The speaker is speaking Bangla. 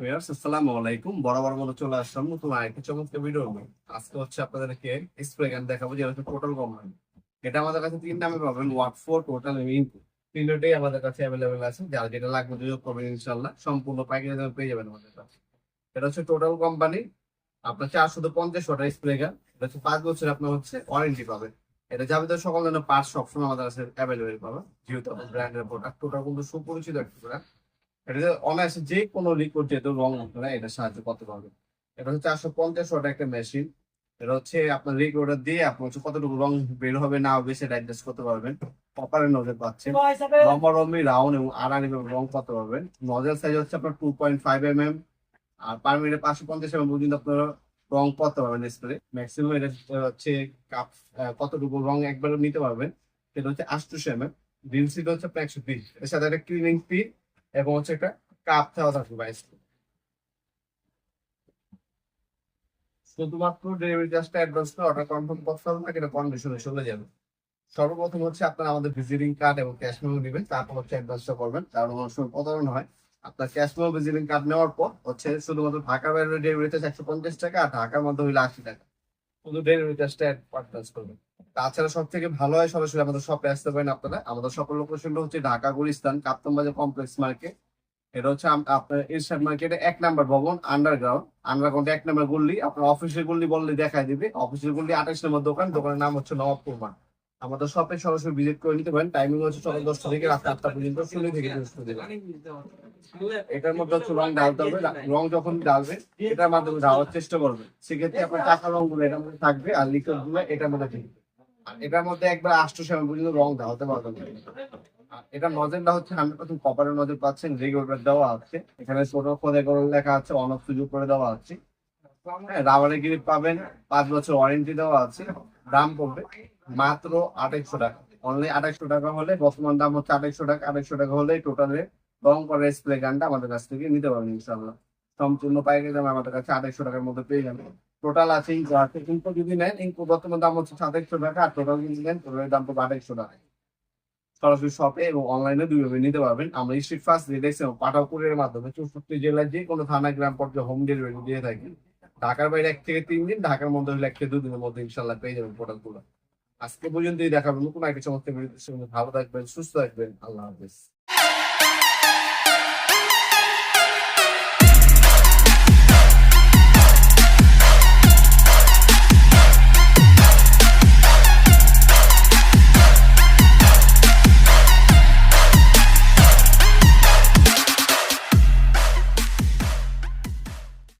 ভিউয়ার্স, আসসালামু আলাইকুম। মতো চলে আসলাম নতুন চমৎকার ভিডিও আজকে হচ্ছে দেখাবো, যেটা হচ্ছে টোটাল এটা আমাদের কাছে তিন নামে পাবেন ফোর টোটাল আমাদের কাছে অ্যাভেলেবেল আছে। যেটা লাগবে ইনশাল্লাহ সম্পূর্ণ পাইকারি পেয়ে যাবেন এটা হচ্ছে টোটাল কোম্পানি আপনার চারশো পঞ্চাশ ওয়াটার স্প্রে গান এটা হচ্ছে পাঁচ বছর আপনার হচ্ছে ওয়ারেন্টি পাবেন। এটা যাবতীয় সকল ধরনের পার্টস সবসময় আমাদের কাছে অ্যাভেলেবেল পাবেন। যেহেতু ব্র্যান্ডের প্রোডাক্ট টোটাল কিন্তু সুপরিচিত একটা প্রোডাক্ট এটা অনায়াসে যে কোনো লিকুইড যেহেতু রং উঠবে না এটা সাহায্য করতে পারবে। এটা হচ্ছে চারশো পঞ্চাশ ওয়াট একটা মেশিন এটা হচ্ছে আপনার লিকুইড দিয়ে আপনার হচ্ছে কতটুকু রং বের হবে না হবে সেটা অ্যাডজাস্ট করতে পারবেন। কপারের নজর পাচ্ছেন। লম্বা লম্বি রাউন্ড এবং আড়ানি রং করতে পারবেন। নজেল সাইজ হচ্ছে আপনার two point five M M আর পার মিনিটে পাঁচশো পঞ্চাশ এম পর্যন্ত আপনার রং করতে পারবেন স্প্রে ম্যাক্সিমাম এটা হচ্ছে কাপ কতটুকু রং একবার নিতে পারবেন সেটা হচ্ছে আটশো এম এম সিট হচ্ছে আপনার একশো বিশ। এর সাথে একটা ক্লিনিং ফি এবং হচ্ছে একটা কাপ দেওয়া থাকবে বাইশ শুধুমাত্র ডেলিভারি চার্জটা অ্যাডভান্স করে অর্ডার কনফার্ম করতে হবে না এটা কন্ডিশনে চলে যাবে। সর্বপ্রথম হচ্ছে আপনার আমাদের ভিজিটিং কার্ড এবং ক্যাশ মেমো নেবেন, তারপর হচ্ছে অ্যাডভান্সটা করবেন। কারণ অনেক সময় প্রতারণা হয়। আপনার ক্যাশ মেমো ভিজিটিং কার্ড নেওয়ার পর হচ্ছে শুধুমাত্র ঢাকার বাইরে ডেলিভারি চার্জ একশো পঞ্চাশ টাকা আর ঢাকার মধ্যে হইলে আশি টাকা। তাছাড়া সব থেকে ভালো হয় সরাসরি আমাদের শপে আসতে পারেন আপনারা। আমাদের সকল লোকেশনটা হচ্ছে ঢাকা, গুলিস্তান কাপ্তমবাজার কমপ্লেক্স মার্কেট এটা হচ্ছে আপনার ইনস্টার মার্কেটে এক নাম্বার ভবন আন্ডারগ্রাউন্ড আন্ডারগ্রাউন্ড এক নাম্বার গল্লি আপনার অফিসের গল্লি বললে দেখাই দিবে। অফিসের গল্লি আঠাশ নম্বর দোকান। দোকানের নাম হচ্ছে নবাবপুর মাঠ। আমাদের শপে সরাসরি ভিজিট করে নিতে পারেন। টাইমিং হচ্ছে সকাল দশটা থেকে রাত আটটা পর্যন্ত, শুরু থেকে বৃহস্পতিবার এটার মধ্যে হচ্ছে রং ডালতে হবে রং যখন ডালবে, এটার মাধ্যমে ডালার চেষ্টা করবে। সেক্ষেত্রে আপনার টাকা রংগুলো এটার মধ্যে থাকবে আর লিকুইডগুলো এটার মধ্যে থাকবে। এটার মধ্যে একবার আষ্ট সময় পর্যন্ত রং ডালতে পারবেন। এটা নজরটা হচ্ছে হান্ড্রেড পার্সেন্ট কপারের নজর পাচ্ছেন রেগুলেটর দেওয়া আছে। এখানে ছোট খোদে করে লেখা আছে অন সুযোগ করে দেওয়া আছে। হ্যাঁ রাবারের গ্রিপ পাবেন, পাঁচ বছর ওয়ারেন্টি দেওয়া আছে। দাম পড়বে মাত্র আঠাইশশো টাকা। অনলি আঠাইশো টাকা হলে বর্তমান দাম হচ্ছে আঠাইশশো টাকা। আঠাইশশো টাকা হলে টোটালে রং করা স্প্রে গানটা আমাদের কাছ থেকে নিতে পারবেন ইনশাল্লাহ সম্পূর্ণ পাইকারি দাম আমাদের কাছে আঠাইশশো টাকার মধ্যে পেয়ে যাবেন। টোটাল আছে ইঙ্কো আছে ইঙ্কো যদি নেন ইঙ্কো বর্তমান দাম হচ্ছে সাতাইশশো টাকা আর টোটাল যদি নেন টোটালের দাম পড়বে আঠাইশশো টাকা। সরাসরি শপে এবং অনলাইনে দুইভাবে নিতে পারবেন। আমরা স্ট্রিট ফার্স্ট রিলেক্স এবং পাঠাপুরের মাধ্যমে চৌষট্টি জেলার যে কোনো থানা, গ্রাম পর্যায়ে হোম ডেলিভারি দিয়ে থাকি। ঢাকার বাইরে এক থেকে তিন দিন, ঢাকার মধ্যে হলে এক থেকে দুদিনের মধ্যে ইনশাল্লাহ পেয়ে যাবেন প্রোডাক্টগুলো আজকে পর্যন্তই দেখাবেন নতুন একটা চমৎকার ভালো থাকবেন, সুস্থ থাকবেন। আল্লাহ হাফেজ।